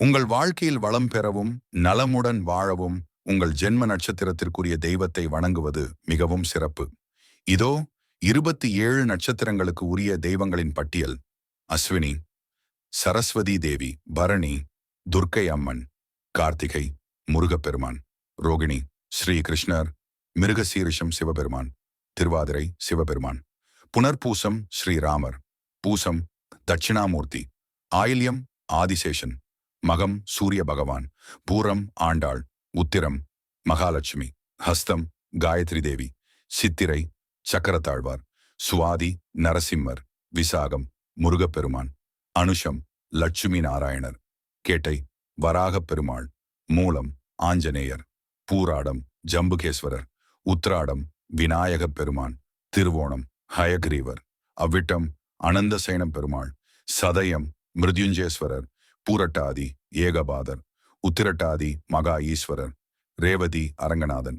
உங்கள் வாழ்க்கையில் வளம் பெறவும் நலமுடன் வாழவும் உங்கள் ஜென்ம நட்சத்திரத்திற்குரிய தெய்வத்தை வணங்குவது மிகவும் சிறப்பு. இதோ இருபத்தி ஏழு நட்சத்திரங்களுக்கு உரிய தெய்வங்களின் பட்டியல். அஸ்வினி சரஸ்வதி தேவி பரணி துர்க்கை அம்மன் கார்த்திகை முருகப்பெருமான் ரோகிணி ஸ்ரீ கிருஷ்ணர் மிருகசீரிஷம் சிவபெருமான் திருவாதிரை சிவபெருமான் புனர்பூசம் ஸ்ரீராமர் பூசம் தட்சிணாமூர்த்தி ஆயில்யம் ஆதிசேஷன் மகம் சூரிய பகவான் பூரம் ஆண்டாள் உத்திரம் மகாலட்சுமி ஹஸ்தம் காயத்ரி தேவி சித்திரை சக்கரத்தாழ்வார் சுவாதி நரசிம்மர் விசாகம் முருகப்பெருமான் அனுஷம் லட்சுமி நாராயணர் கேட்டை வராகப் பெருமாள் மூலம் ஆஞ்சநேயர் பூராடம் ஜம்புகேஸ்வரர் உத்ராடம் விநாயகப் பெருமான் திருவோணம் ஹயக்ரீவர் அவ்விட்டம் அனந்தசைனம் பெருமாள் சதயம் மிருத்யுஞ்சேஸ்வரர் பூரட்டாதி ஏகபாதர் உத்திரட்டாதி மகா ஈஸ்வரர் ரேவதி அரங்கநாதன்.